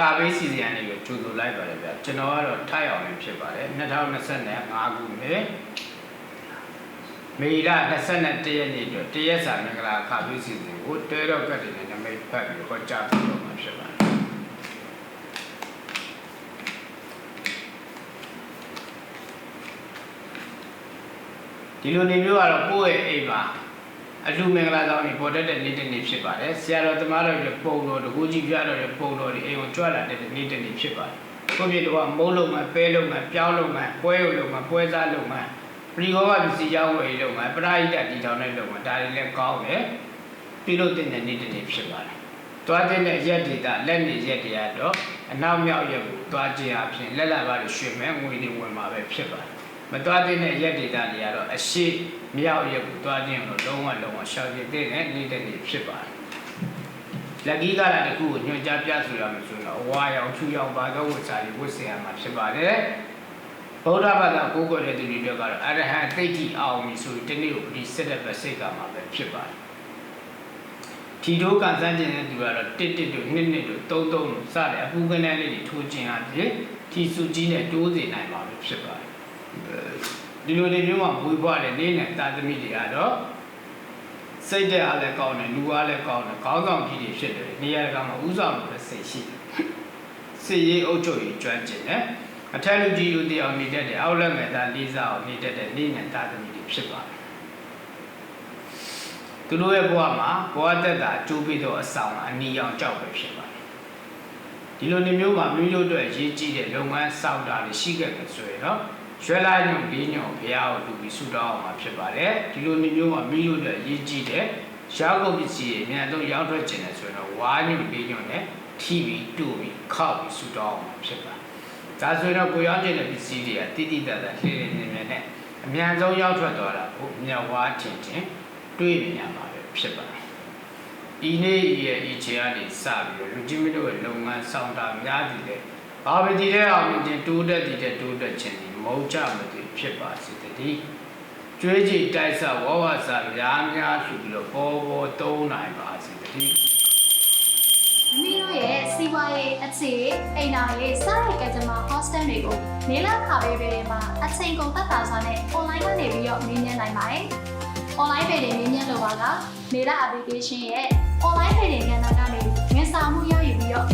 ကာဘေးစီစဉ်အနေနဲ့ကြိုဆိုလိုက်ပါတယ်ဗျကျွန်တော်ကတော့ထိုက်အောင်လည်းဖြစ်ပါတယ်2025ခုနှစ်မေလ21ရက်နေ့အတွက်တရက်စာမင်္ဂလာကာဘေးစီစဉ်ကိုတဲတော့ကတ်တွေနဲ့နမိတ်ဖတ်ပြီးဟောကြားပြတော့မှာဖြစ်ပါတယ်ဒီလိုနေမျိုးကတော့ကိုယ့်ရဲ့အိမ်မှာ အလူမင်္ဂလာဆောင်နေပေါ်တတ်တဲ့နေ့တစ်နေ့ဖြစ်ပါတယ်ဆရာတော်တမတော်ရဲ့ပုံတော်တကူကြီးပြတော်ရဲ့ပုံတော်ဒီအိမ်ကိုကြွလာတဲ့နေ့တစ်နေ့ဖြစ်ပါတယ်ကိုယ့်ပြည်တော်ကမိုးလုံးမှာပဲလုံးမှာပြောင်းလုံးမှာပွဲရုပ်လုံးမှာပွဲစားလုံးမှာပရိဘောဂပစ္စည်းကြောင်းဝယ်လုံးမှာပရိဟိတတီထောင်တဲ့လုံးမှာဒါတွေလည်းကောင်းတယ်ပြုလုပ်တဲ့နေ့တစ်နေ့ဖြစ်ပါတယ်သွားတဲ့ရက်ဒေတာလက်နေရက်တွေကတော့အနောက်မြောက်ရက်ကိုသွားခြင်းအပြင်လက်လာပါလို့ရွှေမဲငွေတွေဝင်မှာပဲဖြစ်ပါတယ် မသွားတဲ့နဲ့ရက်ဒေတာတွေကတော့အရှိမြောက်ရက်ကိုသွားခြင်းလို့လုံးဝလုံးဝရှောင်ပြတဲ့နဲ့နေတဲ့နေဖြစ်ပါတယ်။လက်ကြီးကလာတစ်ခုကိုညွှန်ကြားပြဆိုရမယ်ဆိုတော့အဝါရောင်ချူရောင်ပါတော့ဝတ်စာတွေဝတ်ဆင်ရမှာဖြစ်ပါတယ်။ဗုဒ္ဓဘာသာကိုးကွယ်တဲ့သူတွေတော့ကတော့အရဟံသိဋ္ဌိအောင်ပြီဆိုရင်ဒီနေ့ကိုဒီစက်တဲ့ပဲစိတ်ကမှာပဲဖြစ်ပါတယ်။ထီတိုးကန်စမ်းခြင်းတဲ့သူကတော့တစ်တစ်တို့နှစ်နှစ်တို့သုံးသုံးတို့စတဲ့အပူကနန်းလေးတွေထိုးခြင်းအပြင်ထီစုကြီးနဲ့တိုးစေနိုင်မှာပဲဖြစ်ပါတယ်။ ဒီလိုနေမျိုးမှာဝေဖွားတဲ့နေနဲ့တာသမီတွေကတော့စိတ်တဲ့အားလည်းကောင်းတယ်လူအားလည်းကောင်းတယ်ခေါင်းဆောင်ကြီးတွေဖြစ်တယ်နေရာကမှာဥဆောင်လို့ပဲစိတ်ရှိတယ်စိတ်ရေးအုပ်ချုပ်ရေးကျွမ်းကျင်တယ်အထက်လူကြီးလူတယောက်နေတတ်တယ်အောက်လက်ငယ်သားလေးစားအောင်နေတတ်တဲ့နေနဲ့တာသမီတွေဖြစ်ပါတယ်သူတို့ရဲ့ဘဝမှာဘဝတက်တာအကျိုးပေးသောအဆောင်အနီရောင်ကြောက်ပဲဖြစ်ပါတယ်ဒီလိုနေမျိုးမှာမိမိတို့အတွက်အရေးကြီးတဲ့လုပ်ငန်းစောင့်တာတွေရှိခဲ့တယ်ဆိုရင်တော့ ရွှဲလိုက်ညုံလေးညုံဘုရားကိုတူပြီးဆူတောင်းအောင်မှာဖြစ်ပါတယ်ဒီလိုနေမျိုးမှာမိလို့တဲ့ရည်ကြည်တဲ့ရောက်ကုန်ပစ္စည်းတွေအများဆုံးရောက်ထွက်ကျင်တယ်ဆိုရင်တော့ဝါညုံလေးညုံနဲ့ထိပြီးတူပြီးခောက်ပြီးဆူတောင်းအောင်မှာဖြစ်ပါတယ်ဒါဆိုရင်တော့ကိုရောက်ကျင်တဲ့ပစ္စည်းတွေကတိတိတတ်တတ်လှည့်လည်နေနေနဲ့အများဆုံးရောက်ထွက်သွားတာကိုမြောက်ဝါထင်ထင်တွေးနေရမှာပဲဖြစ်ပါတယ်ဒီနေ့ရဲ့အချိန်ကနေစပြီးတော့လူကြီးမတို့ရဲ့လုပ်ငန်းဆောင်တာများသည်လေ ဘာပဲဒီတဲ့အောင်ဒီတိုးတက်ဒီတဲ့တိုးတက်ခြင်းဒီမဟုတ်ကြမသိဖြစ်ပါစေတည်းကျွေးကြည်တိုက်ဆဝဝဆများများဆိုပြီးတော့ပေါ်ပေါ်သုံးနိုင်ပါစေတည်းမိမိတို့ရဲ့စီးပွားရေးအခြေအိမ်တော်ရေးစားရကကြမှာ hostel တွေကိုနေလာခါပေးပေးတွေမှာအချိန်ကုန်သက်သာစွာနဲ့ online ကနေပြီးတော့မြင်းမြန်းနိုင်ပါတယ်။ online ပေတွေမြင်းမြန်းလိုပါကနေလာ application ရဲ့ online ပေတွေကဏ္ဍကနေဝန်ဆောင်မှုရယူပြီးတော့